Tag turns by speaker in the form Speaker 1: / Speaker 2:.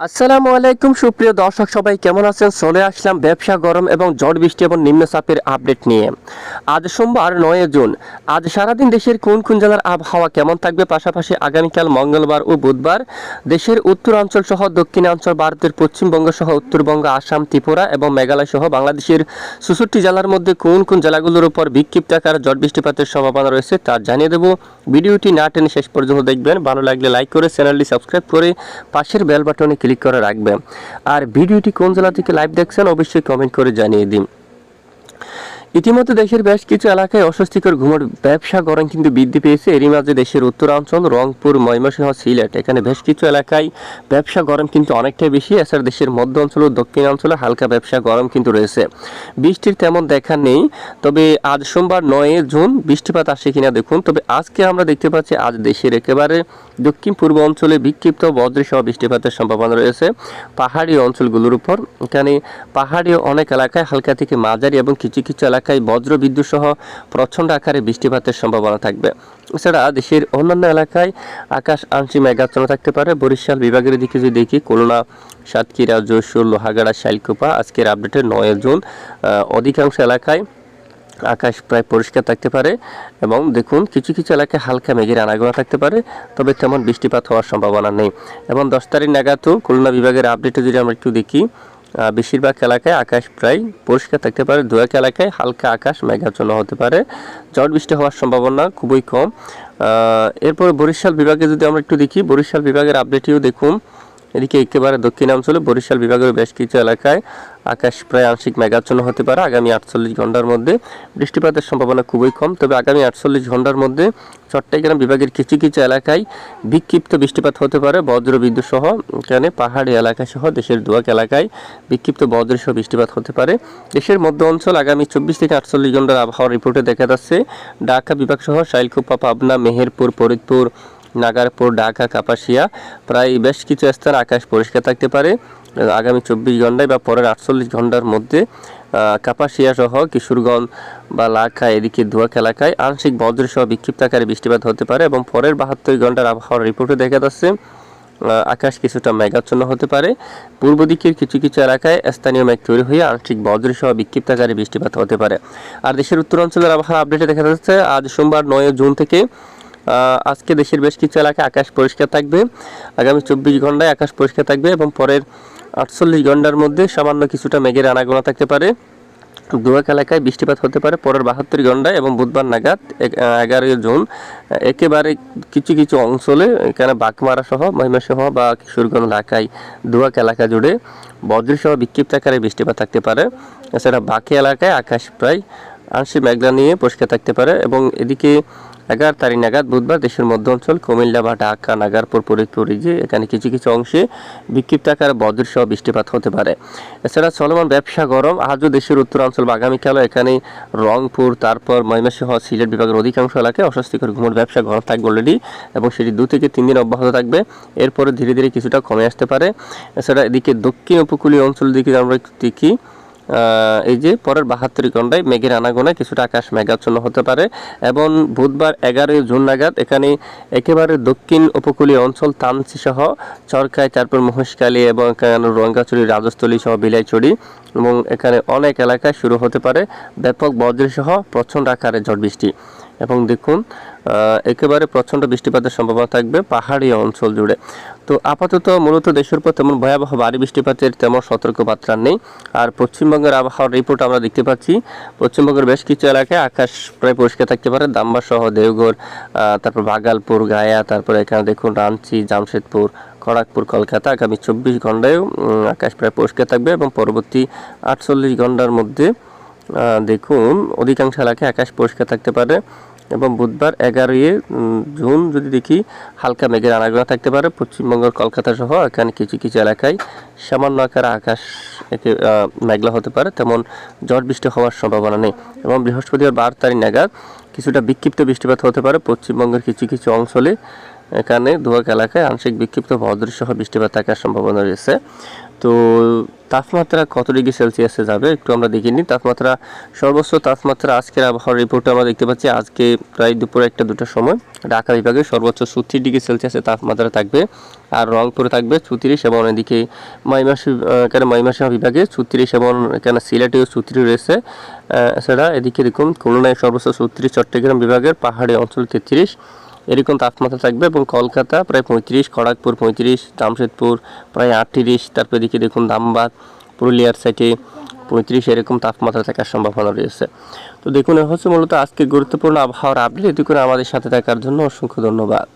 Speaker 1: আসসালামু আলাইকুম, সুপ্রিয় দর্শক, সবাই কেমন আছেন? চলে আসলাম ব্যবসা গরম এবং ঝড় বৃষ্টি এবং নিম্নচাপের আপডেট নিয়ে। আজ সোমবার নয় জুন। আজ সারাদিন দেশের কোন কোন জেলার আবহাওয়া কেমন থাকবে? পাশাপাশি আগামীকাল মঙ্গলবার ও বুধবার দেশের উত্তরাঞ্চল সহ দক্ষিণাঞ্চল, ভারতের পশ্চিমবঙ্গ সহ উত্তরবঙ্গ, আসাম, ত্রিপুরা এবং মেঘালয় সহ বাংলাদেশের চৌষট্টি জেলার মধ্যে কোন কোন জেলাগুলোর উপর বিক্ষিপ্ত আকার ঝড় বৃষ্টিপাতের সম্ভাবনা রয়েছে তা জানিয়ে দেব। ভিডিওটি না টেনে শেষ পর্যন্ত দেখবেন। ভালো লাগলে লাইক করে চ্যানেলটি সাবস্ক্রাইব করে পাশের বেল বাটনে ক্লিক করে রাখবে। আর ভিডিওটি কোন জেলা থেকে লাইভ দেখছেন, অবশ্যই কমেন্ট করে জানিয়ে দিন। ইতিমধ্যে দেশের বেশ কিছু এলাকায় অস্বস্তিকর ঘুমের ব্যবসা গরম কিন্তু বৃদ্ধি পেয়েছে। এরই মাঝে দেশের উত্তরাঞ্চল, রংপুর, ময়মনসিংহ, সিলেট, এখানে বেশ কিছু এলাকায় ব্যবসা গরম কিন্তু অনেকটাই বেশি। এছাড়া দেশের মধ্য অঞ্চল ও দক্ষিণাঞ্চলে হালকা ব্যবসা গরম কিন্তু রয়েছে। বৃষ্টির তেমন দেখা নেই, তবে আজ সোমবার নয় জুন বৃষ্টিপাত আসে কিনা দেখুন। তবে আজকে আমরা দেখতে পাচ্ছি আজ দেশের একেবারে দক্ষিণ পূর্ব অঞ্চলে বিক্ষিপ্ত বজ্রসহ বৃষ্টিপাতের সম্ভাবনা রয়েছে। পাহাড়ি অঞ্চলগুলোর উপর, এখানে পাহাড়ি অনেক এলাকায় হালকা থেকে মাঝারি এবং কিছু কিছু এলাকায় বজ্র বিদ্যুৎ সহ প্রচণ্ড আকারে বৃষ্টিপাতের সম্ভাবনা থাকবে। এছাড়া দেশের অন্যান্য এলাকায় আকাশ আংশিক মেঘাচ্ছন্ন থাকতে পারে। বরিশাল বিভাগের দিকে যদি দেখি, খুলনা, সাতক্ষীরা যশোর লোহাগাড়া, শাইলকুপা আজকের আপডেটে নয় জুন। অধিকাংশ এলাকায় আকাশ প্রায় পরিষ্কার থাকতে পারে এবং দেখুন, কিছু কিছু এলাকায় হালকা মেঘের আনাগোনা থাকতে পারে, তবে তেমন বৃষ্টিপাত হওয়ার সম্ভাবনা নেই। এবং দশ তারিখ নাগাদও খুলনা বিভাগের আপডেটে যদি আমরা একটু দেখি বেশিরভাগ এলাকায় আকাশ প্রায় পরিষ্কার থাকতে পারে। দু এক এলাকায় হালকা আকাশ, মেঘাচ্ছন্ন হতে পারে। ঝড় বৃষ্টি হওয়ার সম্ভাবনা খুবই কম। এরপর বরিশাল বিভাগে যদি আমরা একটু দেখি, বরিশাল বিভাগের আপডেটিও দেখুন এদিকে একেবারে দক্ষিণাঞ্চলে বরিশাল বিভাগের বেশ কিছু এলাকায় আকাশ প্রায় আংশিক মেঘাচ্ছন্ন হতে পারে। আগামী আটচল্লিশ ঘণ্টার মধ্যে বৃষ্টিপাতের সম্ভাবনা খুবই কম, তবে আগামী আটচল্লিশ ঘণ্টার মধ্যে চট্টগ্রাম বিভাগের কিছু কিছু এলাকায় বিক্ষিপ্ত বৃষ্টিপাত হতে পারে। বজ্র বিদ্যুৎ সহ এখানে পাহাড়ি এলাকা সহ দেশের দুয়াক এলাকায় বিক্ষিপ্ত বজ্র সহ বৃষ্টিপাত হতে পারে। দেশের মধ্য অঞ্চল আগামী চব্বিশ থেকে আটচল্লিশ ঘণ্টার আবহাওয়া রিপোর্টে দেখা যাচ্ছে। ঢাকা বিভাগ সহ শাইলকুপা, পাবনা, মেহেরপুর, ফরিদপুর নাগারপুর, ঢাকা, কাপাসিয়া, প্রায় বেশ কিছু স্থান আকাশ পরিষ্কার থাকতে পারে। আগামী চব্বিশ ঘন্টায় বা পরের আটচল্লিশ ঘণ্টার মধ্যে কাপাসিয়া সহ কিশোরগঞ্জ বা লাখা এদিকে ধোয়াক এলাকায় আংশিক বজ্র সহ বিক্ষিপ্ত আকারে বৃষ্টিপাত হতে পারে এবং পরের বাহাত্তর ঘণ্টার আবহাওয়ার রিপোর্টে দেখা যাচ্ছে। আকাশ কিছুটা মেঘাচ্ছন্ন হতে পারে। পূর্ব দিকের কিছু কিছু এলাকায় স্থানীয় মেঘ তৈরি হয়ে আংশিক বজ্র সহ বিক্ষিপ্ত আকারে বৃষ্টিপাত হতে পারে। আর দেশের উত্তরাঞ্চলের আবহাওয়া আপডেটে দেখা যাচ্ছে, আজ সোমবার নয় জুন থেকে আজকে দেশের বেশ কিছু এলাকায় আকাশ পরিষ্কার থাকবে। আগামী চব্বিশ ঘন্টায় আকাশ পরিষ্কার থাকবে এবং পরের আটচল্লিশ ঘণ্টার মধ্যে সামান্য কিছুটা মেঘের আনাগোনা থাকতে পারে। দুয়াক এলাকায় বৃষ্টিপাত হতে পারে পরের বাহাত্তর ঘন্টায় এবং বুধবার নাগাদ এগারোই জুন একেবারে কিছু কিছু অঞ্চলে এখানে বাঘমারা সহ মহিমাসহ বা কিশোরগঞ্জ এলাকায় দুয়াক এলাকা জুড়ে বজ্রসহ বিক্ষিপ্ত আকারে বৃষ্টিপাত থাকতে পারে। এছাড়া বাকি এলাকায় আকাশ প্রায় আংশিক মেঘলা নিয়ে পরিষ্কার থাকতে পারে এবং এদিকে এগারো তারিখ নাগাদ বুধবার দেশের মধ্য অঞ্চল, কুমিল্লা বা ঢাকা নাগারপুর, ফরিদপুর যে এখানে কিছু কিছু অংশে বিক্ষিপ্ত আকারে বজ্রসহ বৃষ্টিপাত হতে পারে। এছাড়া চলমান ব্যবসা গরম, আজও দেশের উত্তরাঞ্চল বা আগামীকালও এখানে রংপুর, তারপর ময়মনসিংহ, সিলেট বিভাগের অধিকাংশ এলাকায় অস্বস্তিকর ঘুমোর ব্যবসা গরম থাকবে অলরেডি এবং সেটি দু থেকে তিন দিন অব্যাহত থাকবে। এরপরে ধীরে ধীরে কিছুটা কমে আসতে পারে। এছাড়া এদিকে দক্ষিণ উপকূলীয় অঞ্চল দিকে আমরা দেখি এই যে পরের বাহাত্তর ঘন্টায় মেঘের আনাগোনায় কিছুটা আকাশ মেঘাচ্ছন্ন হতে পারে এবং বুধবার এগারোই জুন নাগাদ এখানে একেবারে দক্ষিণ উপকূলীয় অঞ্চল তানসি সহ চরকায়, তারপর মহেশখালী এবং এখানে রঙ্গাচুরি, রাজস্থলী সহ বিলাইচুরি এবং এখানে অনেক এলাকায় শুরু হতে পারে ব্যাপক বজ্রসহ প্রচণ্ড আকারে ঝড় বৃষ্টি। এবং দেখুন একেবারে প্রচণ্ড বৃষ্টিপাতের সম্ভাবনা থাকবে পাহাড়ি অঞ্চল জুড়ে। তো আপাতত মূলত দেশের উপর তেমন ভয়াবহ ভারী বৃষ্টিপাতের তেমন সতর্কবার্তা নেই। আর পশ্চিমবঙ্গের আবহাওয়ার রিপোর্ট আমরা দেখতে পাচ্ছি। পশ্চিমবঙ্গের বেশ কিছু এলাকায় আকাশ প্রায় পরিষ্কার থাকতে পারে। দাম্বা সহ দেওঘর তারপর ভাগালপুর গায়া তারপর এখানে দেখুন রাঞ্চি জামশেদপুর খড়গপুর কলকাতা। আগামী চব্বিশ ঘন্টায়ও উম, আকাশ প্রায় পরিষ্কার থাকবে এবং পরবর্তী আটচল্লিশ ঘণ্টার মধ্যে দেখুন অধিকাংশ এলাকায় আকাশ পরিষ্কার থাকতে পারে। এবং বুধবার এগারোই জুন যদি দেখি, হালকা মেঘের আনাগোনা থাকতে পারে। পশ্চিমবঙ্গের কলকাতা সহ এখানে কিছু কিছু এলাকায় সামান্য আকারে আকাশ একে মেঘলা হতে পারে। তেমন ঝড় বৃষ্টি হওয়ার সম্ভাবনা নেই। এবং বৃহস্পতিবার বারো তারিখ নাগাদ কিছুটা বিক্ষিপ্ত বৃষ্টিপাত হতে পারে। পশ্চিমবঙ্গের কিছু কিছু অঞ্চলে এখানে দুয়াক এলাকায় আংশিক বিক্ষিপ্ত ভদ্রসহ বৃষ্টিপাত থাকার সম্ভাবনা রয়েছে। তো তাপমাত্রা কত ডিগ্রি সেলসিয়াসে যাবে একটু আমরা দেখে নিই। তাপমাত্রা, সর্বোচ্চ তাপমাত্রা আজকের আবহাওয়ার রিপোর্টে আমরা দেখতে পাচ্ছি আজকে প্রায় দুপুরে একটা দুটার সময়। ঢাকা বিভাগে সর্বোচ্চ ছত্রিশ ডিগ্রি সেলসিয়াসের তাপমাত্রা থাকবে আর রংপুরে থাকবে ছত্রিশ এবং এদিকে মাইমাসি এখানে মাইমাসিমা বিভাগে ছত্রিশ এবং এখানে সিলেটেও ছত্রিশ রয়েছে। এছাড়া এদিকে দেখুন, খুলনায় সর্বোচ্চ ছত্রিশ চট্টগ্রাম বিভাগের পাহাড়ি অঞ্চল তেত্রিশ এরকম তাপমাত্রা থাকবে এবং কলকাতা প্রায় পঁয়ত্রিশ, খড়গপুর পঁয়ত্রিশ, জামশেদপুর প্রায় আটত্রিশ, তারপরে এদিকে দেখুন দামবাগ পুরুলিয়ার সাইডে পঁয়ত্রিশ এরকম তাপমাত্রা থাকার সম্ভাবনা রয়েছে। তো দেখুন, এ হচ্ছে মূলত আজকে গুরুত্বপূর্ণ আবহাওয়ার আপডেট এটি করে আমাদের সাথে থাকার জন্য অসংখ্য ধন্যবাদ।